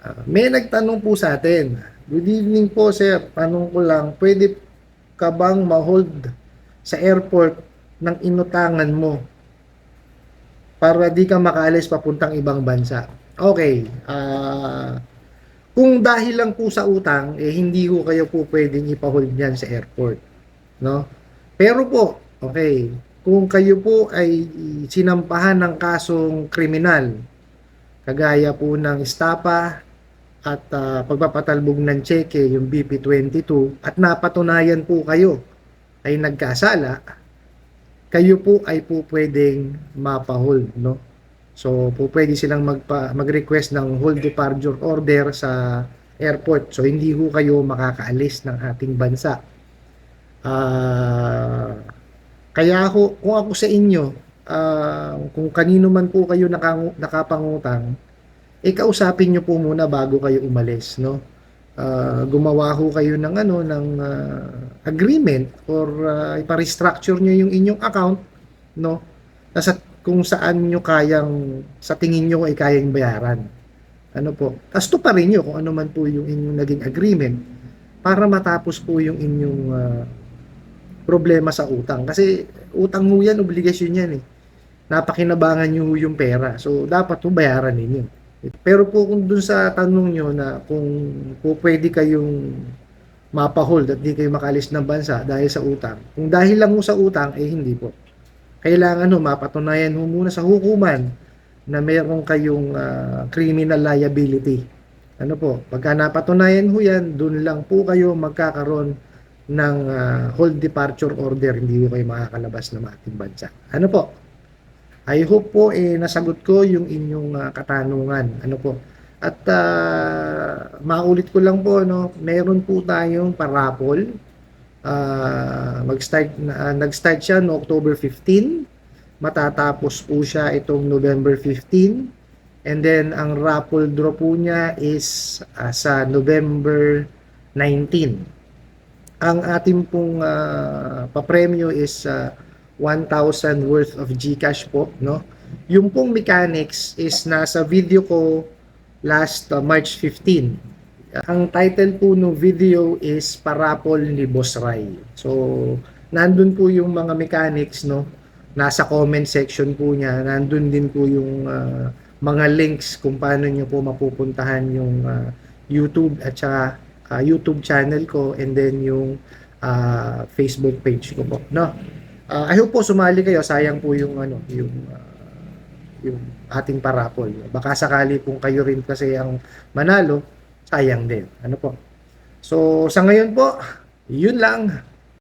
Ah, may nagtanong po sa atin. Good evening po sir. Tanong ko lang, pwede ka bang ma-hold sa airport ng inutangan mo para di ka makaalis papuntang ibang bansa? Okay. ah kung dahil lang po sa utang, eh hindi ko kayo po pwedeng ipa-hold niyan sa airport. No? Pero po, okay, kung kayo po ay sinampahan ng kasong kriminal, kagaya po ng estapa at ah, pagpapatalbog ng cheque, yung BP22, at napatunayan po kayo ay nagkasala, kayo po ay po pwedeng mapahold, no? So, po pwede silang magpa, mag-request ng hold departure order sa airport. So, hindi ho kayo makakaalis ng ating bansa. Ah, kaya ho, kung ako sa inyo, ah, kung kanino man po kayo nakang, nakapangutang, eh kausapin nyo po muna bago kayo umalis, no? Ah, gumawa ho kayo ng ano ng ah, agreement or uh, ipa-restructure nyo yung inyong account, no? Nasa kung saan nyo kayang sa tingin nyo ay kayang bayaran. Ano po? Tapos to pa rin nyo kung ano man po yung inyong naging agreement para matapos po yung inyong ah, problema sa utang. Kasi utang mo yan, obligasyon yan eh. Napakinabangan nyo yung pera. So, dapat po bayaran ninyo. Pero po kung dun sa tanong nyo na kung po pwede kayong mapahold at di kayo makalis ng bansa dahil sa utang. Kung dahil lang mo sa utang, eh hindi po. Kailangan ho, mapatunayan ho muna sa hukuman na meron kayong ah, criminal liability. Ano po, pagka napatunayan ho yan, dun lang po kayo magkakaroon ng ah, hold departure order, hindi ko kayo makakalabas ng ating bansa. Ano po? I hope po eh nasagot ko yung inyong ah, katanungan. Ano po? At ah, maulit ko lang po no, meron po tayong parapol. Ah, mag-start ah, nag-start siya no October 15. Matatapos po siya itong November 15. And then ang raffle draw po niya is ah, sa November 19 ang ating pong ah, papremyo is ah, 1,000 worth of GCash po, no? Yung pong mechanics is nasa video ko last ah, March 15. Ang title po ng video is Parapol ni Boss Rai. So, nandun po yung mga mechanics, no? Nasa comment section po niya. Nandun din po yung ah, mga links kung paano nyo po mapupuntahan yung ah, YouTube at saka ah, YouTube channel ko and then yung ah, Facebook page ko po, no? Ah, I hope po sumali kayo, sayang po yung ano, yung ah, yung ating parapol. Baka sakali kung kayo rin kasi ang manalo, sayang din. Ano po? So, sa ngayon po, yun lang.